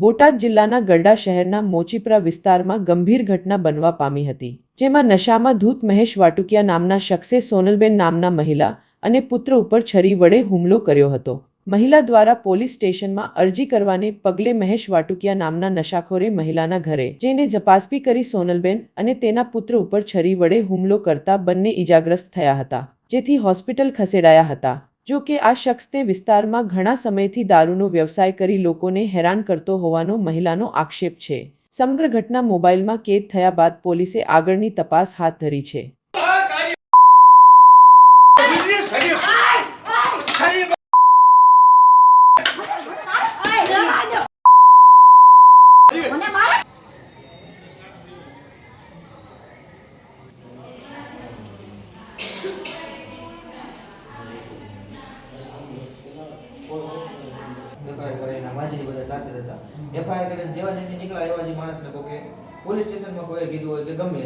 બોટાદ જિલ્લાના ગરડા શહેરના મોચીપરા વિસ્તારમાં ગંભીર ઘટના બનવા પામી હતી, જેમાં નશામાં ધૂત મહેશ વાટુકિયા નામના શખ્સે સોનલબેન નામના મહિલા અને પુત્ર ઉપર છરી વડે હુમલો કર્યો હતો. મહિલા દ્વારા પોલીસ સ્ટેશનમાં અરજી કરવાને પગલે મહેશ વાટુકિયા નામના નશાખોરે મહિલાના ઘરે જેને જપાસપી કરી સોનલબેન અને તેના પુત્ર ઉપર છરી વડે હુમલો કરતા બંને ઇજાગ્રસ્ત થયા હતા, જેથી હોસ્પિટલ ખસેડાયા હતા. જો કે આ શખ્સ વિસ્તારમાં ઘણા સમયથી દારૂનો વ્યવસાય કરી લોકોને હેરાન કરતો હોવાનો મહિલાનો આક્ષેપ છે. સમગ્ર ઘટના મોબાઈલમાં કેદ થયા બાદ પોલીસે આગળની તપાસ હાથ ધરી છે. એફઆઈઆર કરીને માજી બધા સાથે પોલીસ સ્ટેશનમાં કોઈ કીધું હોય કે ગમે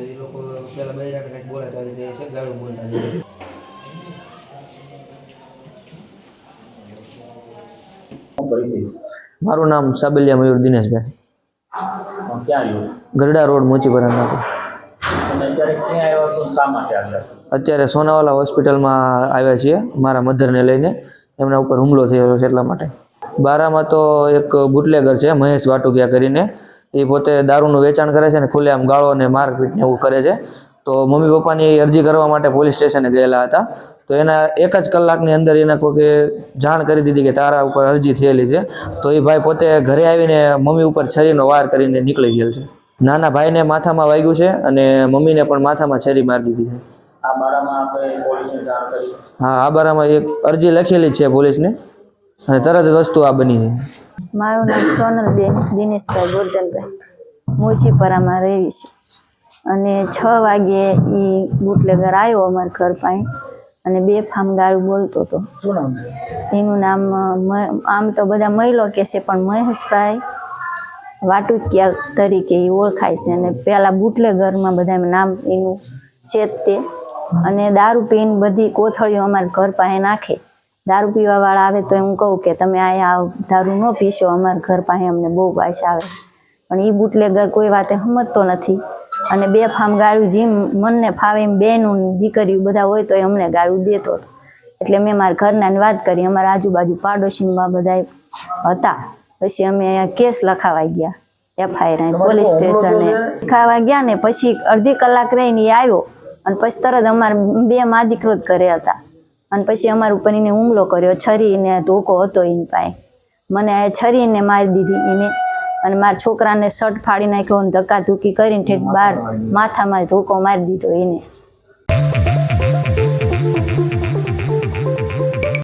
એ લોકો પેલા બૈરાને કંઈક બોલા ચાલી જાય છે, ગાળું બોલતા મારું નામ સાબલિયા મયુર દિનેશભાઈ. ક્યાં ગરડા રોડ મોચીપરા અત્યારે આવ્યા અત્યારે સોનાવાલા હોસ્પિટલમાં આવ્યા છીએ મારા મધરને લઈને. એમના ઉપર હુમલો થયો છે એટલા માટે. બારામાં તો એક બુટલેગર છે મહેશ વાટુકિયા કરીને. એ પોતે દારૂનું વેચાણ કરે છે ને ખુલ્લેઆમ ગાળો અને મારપીટ ને એવું કરે છે. તો મમ્મી પપ્પાની અરજી કરવા માટે પોલીસ સ્ટેશને ગયેલા હતા. તો એના એક જ કલાકની અંદર એને કોઈકે જાણ કરી દીધી કે તારા ઉપર અરજી થયેલી છે. તો એ ભાઈ પોતે ઘરે આવીને મમ્મી ઉપર છરીનો વાર કરીને નીકળી ગયેલ છે. નાના ભાઈને માથામાં વાગ્યું છે અને મમ્મીને પણ માથામાં છરી મારી દીધી છે. આ બારામાં આપણે પોલીસને જાણ કરી. હા આ બારામાં એક અરજી લખેલી જ છે પોલીસને અને તરત વસ્તુ આ બની છે. મારું નામ સોનલબેન દિનેશભાઈ ગોરધનભાઈ. મોચીપરામાં રહેવી છે. અને છ વાગ્યે એ બુટલેગર આવ્યો અમારા ઘર પાસે. અને બે ફામ ગાળું બોલતો હતો શું નામ એનું? નામ આમ તો બધા મહિલો કે છે પણ મહેશભાઈ વાટુકિયા તરીકે એ ઓળખાય છે. અને પહેલાં બુટલેગરમાં બધા નામ એનું છે તે. અને દારૂ પીને બધી કોથળીઓ અમારા ઘર પાસે નાખે. દારૂ પીવાવાળા આવે તો હું કહું કે તમે અહીંયા દારૂ ન પીશો અમારા ઘર પાસે અમને બહુ પાછા આવે. પણ એ બુટલેગર કોઈ વાતે સમજતો નથી. અને બે ફામ ગાળું જેમ મનને ફાવે એમ બેનું દીકરીઓ બધા હોય તો એ અમને ગાળું દેતો હતો. એટલે મેં મારા ઘરનાને વાત કરી અમારા આજુબાજુ પાડોશીમાં બધા હતા. પછી અમે અહીંયા કેસ લખાવાઈ ગયા એફઆઈઆર પોલીસ સ્ટેશને. લખાવા ગયા ને પછી અડધી કલાક રહીને એ આવ્યો અને પછી તરત અમારે બે મા દીકરો જ ઘરે હતા. અને પછી અમારા ઉપર એને હુમલો કર્યો છરીને ધોકો હતો એની પાસે. મને છરીને મારી દીધી એને. અને મારા છોકરાને શર્ટ ફાડી નાખ્યો અને ધક્કા ધુકી કરીને ઠેઠ બહાર માથામાં ધોકો મારી દીધો એને.